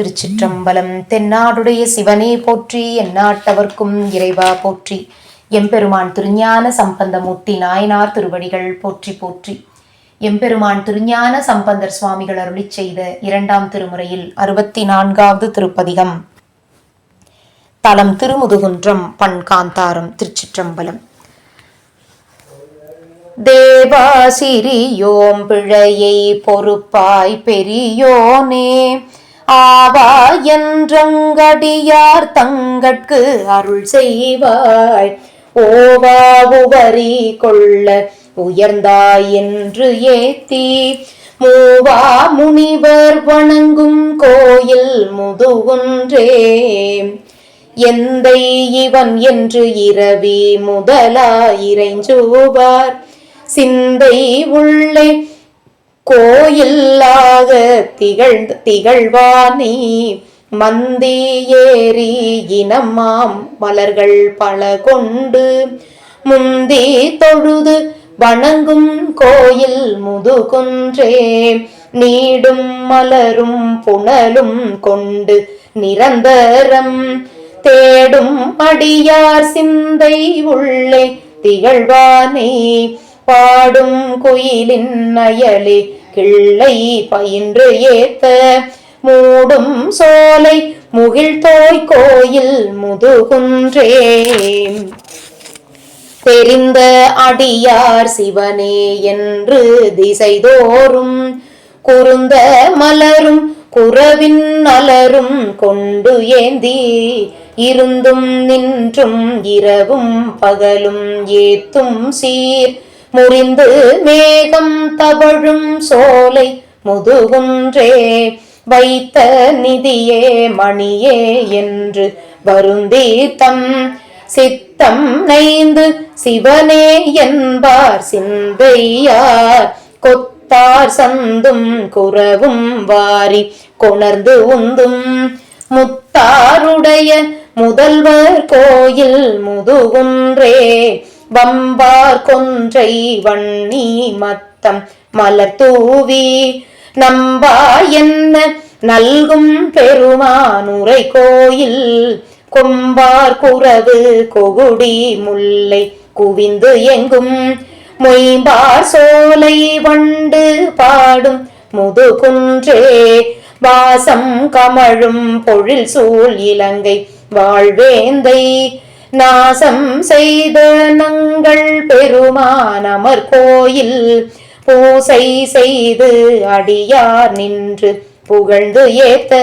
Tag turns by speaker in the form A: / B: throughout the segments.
A: திருச்சிற்றம்பலம். தென்னாடுடைய சிவனே போற்றி எந்நாட்டவர்க்கும் இறைவா போற்றி. எம்பெருமான் திருஞான சம்பந்தமூர்த்தி நாயனார் திருவடிகள் போற்றி போற்றி. எம்பெருமான் திருஞான சம்பந்தர் சுவாமிகள் அருளி செய்த இரண்டாம் திருமுறையில் அறுபத்தி நான்காவது திருப்பதிகம். தலம் திருமுதுகுன்றம் பண் காந்தாரம் திருச்சிற்றம்பலம். தேவாசிரியோம் பிழையை பொறுப்பாய் பெரியோனே ஆவா என்றங்கடியார் தங்கட்கு அருள் செய்வாய். ஓவா உவரி கொள்ள உயர்ந்தாய் என்று ஏத்தி. மூவா முனிவர் வணங்கும் கோயில் முதுகுன்றே. எந்தை இவன் என்று இரவி முதலாயிரைஞ்சூவார் சிந்தை உள்ளே கோயில்லாக திகழ்ந்து திகழ்வானி. மந்தி ஏறி இனமாம் மலர்கள் பல கொண்டு முந்தி தொழுது வணங்கும் கோயில் முதுகுன்றே. நீடும் மலரும் புனலும் கொண்டு நிரந்தரம். தேடும் அடியார் சிந்தை உள்ளே திகழ்வானே. பாடும் குயிலின் அயலே கிள்ளை பயின்று ஏத்த மூடும் சோலை முகிழ்தோய் கோயில் முதுகுன்றே. தெரிந்த அடியார் சிவனே என்று திசைதோறும் குறுந்த மலரும் குறவின் அலரும் கொண்டு ஏந்தி இருந்தும் நின்றும் இரவும் பகலும் ஏத்தும் சீர் முறிந்து மேகம் தவழும் சோலை முதுகுன்றே வைத்த நிதியே மணியே என்று வருந்தி தம் சித்தம் நைந்து சிவனே என்பார் சிந்தையார். கொத்தார் சந்தும் குறவும் வாரி கொணர்ந்து உந்தும். முத்தாருடைய முதல்வர் கோயில் முதுகுன்றே வம்பார் கொன்றை வண்ணி மத்தம் மலர் தூவி நம்பா என்ன நல்கும் பெருமானுரை கோயில் கொம்பார் குறவு கொகுடி முல்லை குவிந்து எங்கும் மொய்பார் சோலை வண்டு பாடும் முதுகுன்றே வாசம் கமழும் பொழில் சூழ் இலங்கை வாழ்வேந்தை நாசம் செய்த நங்கள் பெருமானமர் கோயில் பூசை செய்து அடியார் நின்று புகழ்ந்து ஏத்த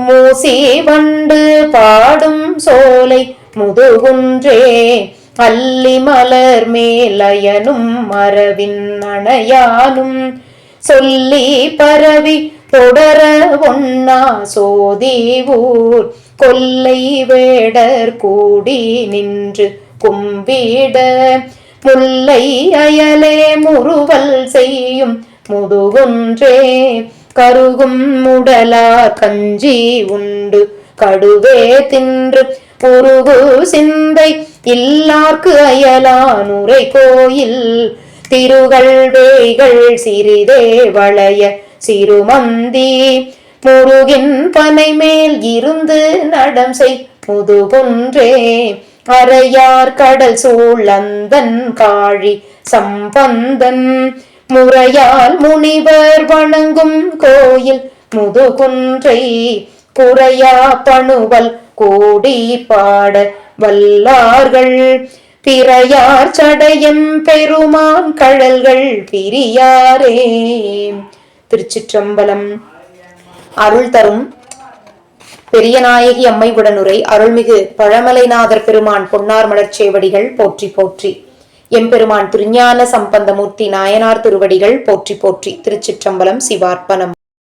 A: மூசி வண்டு பாடும் சோலை முதுகுன்றே அல்லி மலர் மேலயனும் மரவின் அணையானும் சொல்லி பரவி தொடர ஒன்னா சோதி ஊர். கொல்லை வேடர் கூடி நின்று கும்பிட முல்லை அயலே முறுவல் செய்யும் முதுகுன்றே கருகும் முடலா கஞ்சி உண்டு கடுவே தின்று புருகு சிந்தை இல்லார்க்கு அயலானுரை கோயில் திருகள் வேய்கள் சிறிதே வளைய சிறுமந்தி முருகின் பனை மேல் இருந்து நடம் செய். முதுகுன்றே அறையார் கடல் சூழந்தன் காழி சம்பந்தன். முறையால் முனிவர் வணங்கும் கோயில் முதுகுன்றை குறையா பணுவல் கூடி பாட வல்லார்கள். பிறையார் சடையம் பெருமான் கழல்கள் பிரியாரே. திருச்சிற்றம்பலம் அருள் தரும் பெரியநாயகி அம்மை உடனுரை அருள்மிகு பழமலைநாதர் பெருமான் பொன்னார் மலர்ச்சேவடிகள் போற்றி போற்றி. எம்பெருமான் திருஞான சம்பந்தமூர்த்தி நாயனார் திருவடிகள் போற்றி போற்றி. திருச்சிற்றம்பலம் சிவார்ப்பணம்.